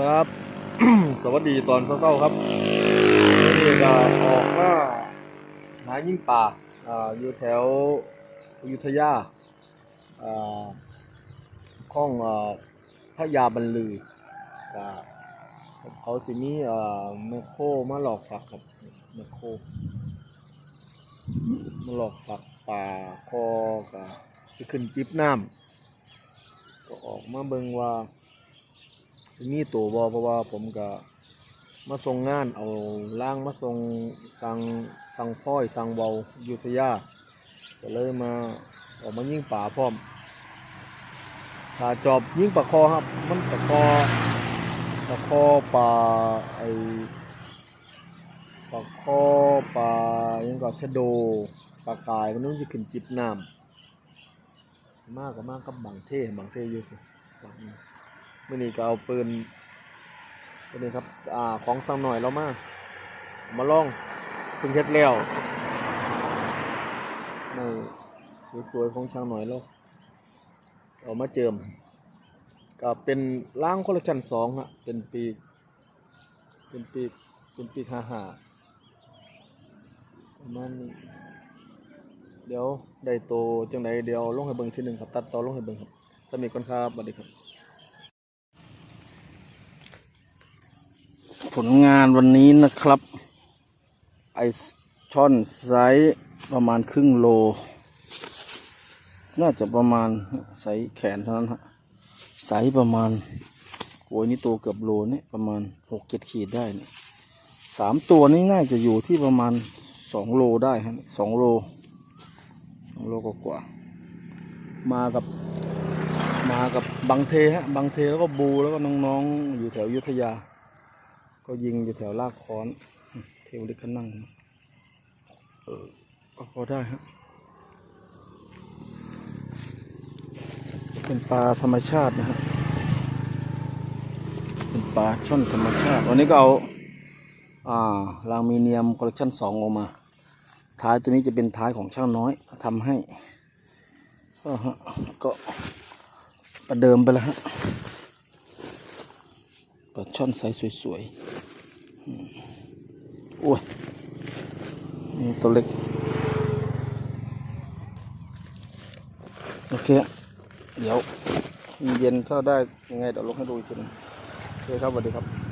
ครับ สวัสดีตอนเช้าๆครับนี่ก็ออกมาหายิ่งป่าอ่าอยู่แถวอยุธยาอ่าข้องอ่าพระยาบรรลือก็เขาสิมีอ่าแมโคมาหลอกฝักครับแมโคมาหลอกฝักป่าคอก็สิขึ้นจิบน้ำก็ออกมาเบิงว่า มีตัวบอเพราะว่าผมก็มาส่งงานเอาล่างมาส่งสั่งสั่งพ้อยสั่งเบายุทธยาก็เลยมาออกมายิงป่าพร้อมถ้าจอบยิงปลาคอครับ มันปลาคอปลาคอปลาไอปลาคอปลายังก็ชะโดปลากายมันต้องจะขึ้นจิบน้ำมากกับมากกับบางเท่บางเท่อยู่บาง มื่อนี้ก็เอาปืนตัวนี้ครับอ่าของสั่งหน่อยเรามามาลองเพิ่งเฮ็ดแล้วในสวยๆของช่างหน่อยแล้วเอามาเจิม ก็เป็นล่างคอลเลคชันสองฮะเป็นปีเป็นปีเป็นปีห้าห้าประมาณนี้เดี๋ยวได้โตจังไดเดี๋ยวลงให้เบิ่งทีหนึ่งครับ ตัดต่อลงให้เบิ่งครับสมีก่อนครับสวัสดีครับ ผลงานวันนี้นะครับ ไอช่อนไซส์ประมาณครึ่งโล น่าจะประมาณไซส์แขนเท่านั้นฮะไซส์ประมาณโอ้ยนี่ตัวเกือบโลนี่ประมาณหกเจ็ดขีดได้นี่สามตัวนี้น่าจะอยู่ที่ประมาณสองโลได้ฮะสองโลสองโลกว่ามากับมากับบางเทฮะบางเทแล้วก็บูแล้วก็น้องๆ อยู่แถวยุทธยา ก็ยิงอยู่แถวลากค้อน เทวลิกนั่ง เออก็พอได้ฮะเป็นปลาธรรมชาตินะฮะเป็นปลาช่อนธรรมชาติ วันนี้ก็เอา อ่าลางมีเนียมคอลเลคชันสองออกมา ท้ายตัวนี้จะเป็นท้ายของช่างน้อยทำให้ ก็ฮะก็ประเดิมไปแล้วฮะ ปลาช่อนไซส์สวยๆโอ้ยนี่ตัวเล็ก โอเค เดี๋ยว เย็นถ้าได้ยังไงเดี๋ยวลงให้ดูอีกทีนึงโอเคครับสวัสดีครับ